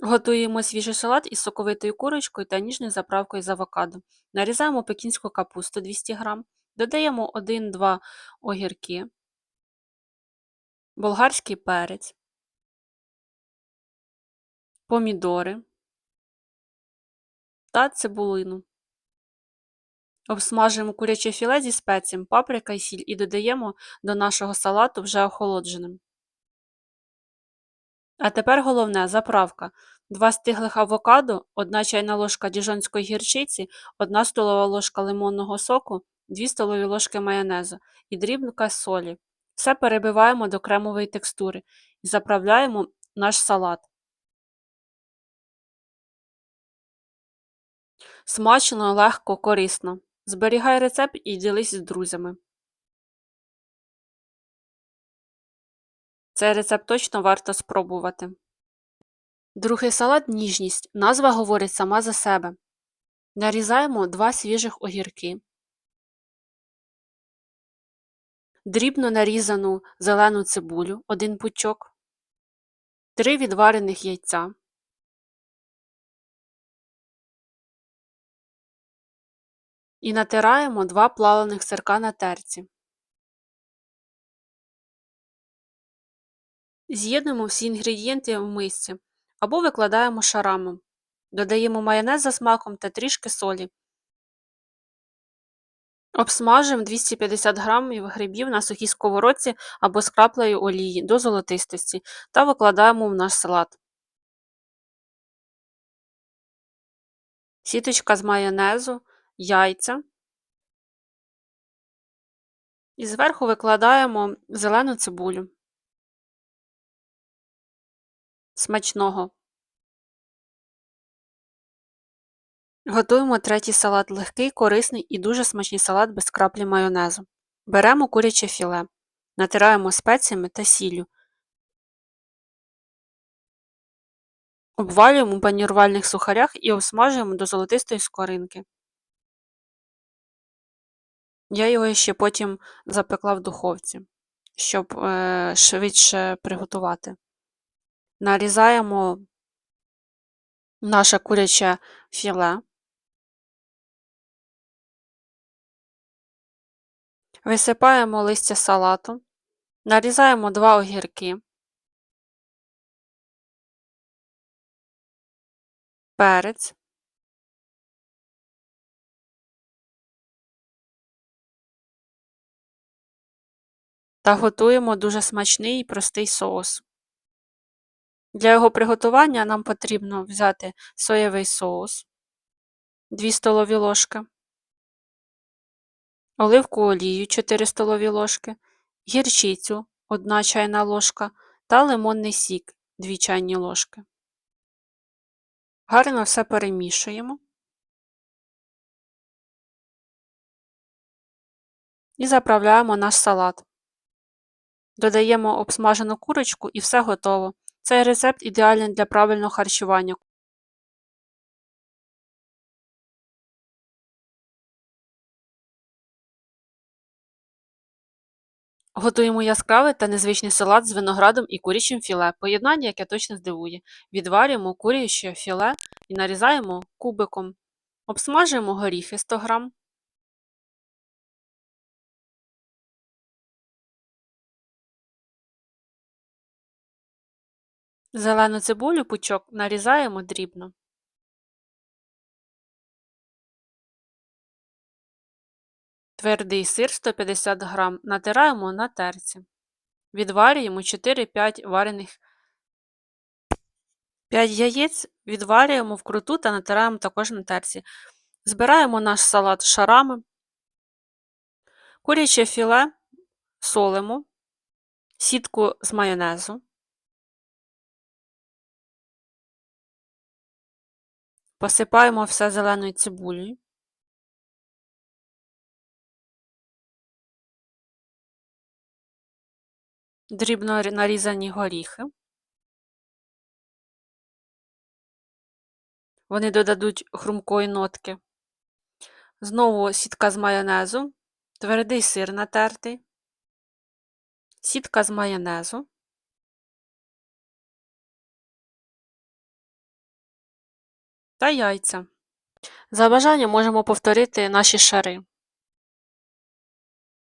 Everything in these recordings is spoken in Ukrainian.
Готуємо свіжий салат із соковитою курочкою та ніжною заправкою з авокадо. Нарізаємо пекінську капусту 200 г, додаємо 1-2 огірки, болгарський перець, помідори та цибулину. Обсмажуємо куряче філе зі спеціями, паприка і сіль і додаємо до нашого салату вже охолодженим. А тепер головне заправка. 2 стиглих авокадо, 1 чайна ложка діжонської гірчиці, 1 столова ложка лимонного соку, 2 столові ложки майонезу і дрібка солі. Все перебиваємо до кремової текстури і заправляємо наш салат. Смачно, легко, корисно. Зберігай рецепт і ділись з друзями. Цей рецепт точно варто спробувати. Другий салат ніжність. Назва говорить сама за себе. Нарізаємо 2 свіжих огірки, дрібно нарізану зелену цибулю 1 пучок, 3 відварених яйця, і натираємо 2 плавлених сирка на терці. З'єднуємо всі інгредієнти в мисці або викладаємо шарами. Додаємо майонез за смаком та трішки солі. Обсмажуємо 250 г грибів на сухій сковородці або з краплею олії до золотистості та викладаємо в наш салат. Сіточка з майонезу, яйця. І зверху викладаємо зелену цибулю. Смачного! Готуємо третій салат легкий, корисний і дуже смачний салат без краплі майонезу. Беремо куряче філе, натираємо спеціями та сіллю. Обвалюємо у панірувальних сухарях і обсмажуємо до золотистої скоринки. Я його ще потім запекла в духовці, щоб е, швидше приготувати. Нарізаємо наше куряче філе. Висипаємо листя салату, нарізаємо 2 огірки, перець, та готуємо дуже смачний і простий соус. Для його приготування нам потрібно взяти соєвий соус 2 столові ложки, оливку олію 4 столові ложки, гірчицю 1 чайна ложка та лимонний сік 2 чайні ложки. Гарно все перемішуємо і заправляємо наш салат. Додаємо обсмажену курочку і все готово. Цей рецепт ідеальний для правильного харчування. Готуємо яскравий та незвичний салат з виноградом і курячим філе. Поєднання, яке точно здивує. Відварюємо куряче філе і нарізаємо кубиком. Обсмажуємо горіхи 100 г. Зелену цибулю пучок нарізаємо дрібно. Твердий сир 150 г натираємо на терці. Відварюємо 4-5 варених 5 яєць відварюємо вкруту та натираємо також на терці. Збираємо наш салат шарами, куряче філе солимо, сітку з майонезу. Посипаємо все зеленою цибулею. Дрібно нарізані горіхи. Вони додадуть хрумкої нотки. Знову сітка з майонезу, твердий сир натертий, сітка з майонезу, та яйця. За бажанням можемо повторити наші шари.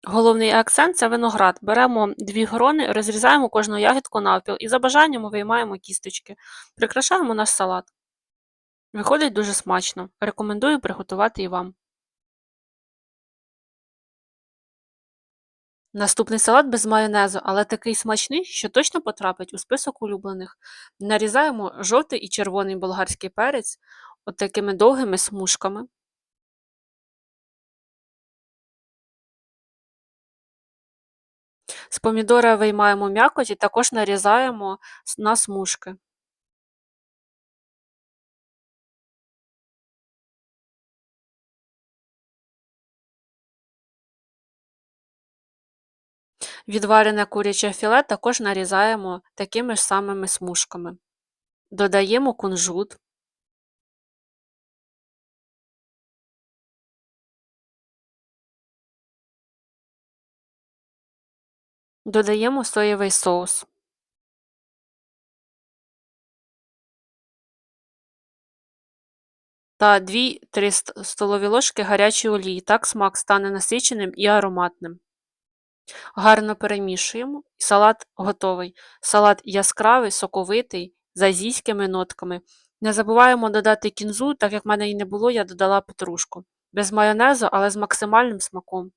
Головний акцент це виноград. Беремо дві грони, розрізаємо кожну ягідку навпіл і за бажанням виймаємо кісточки. Прикрашаємо наш салат. Виходить дуже смачно. Рекомендую приготувати і вам. Наступний салат без майонезу, але такий смачний, що точно потрапить у список улюблених. Нарізаємо жовтий і червоний болгарський перець от такими довгими смужками. З помідора виймаємо м'якоть і також нарізаємо на смужки. Відварене куряче філе також нарізаємо такими ж самими смужками. Додаємо кунжут. Додаємо соєвий соус. Та 2-3 столові ложки гарячої олії. Так смак стане насиченим і ароматним. Гарно перемішуємо, салат готовий. Салат яскравий, соковитий, з азійськими нотками. Не забуваємо додати кінзу, так як в мене її не було, я додала петрушку. Без майонезу, але з максимальним смаком.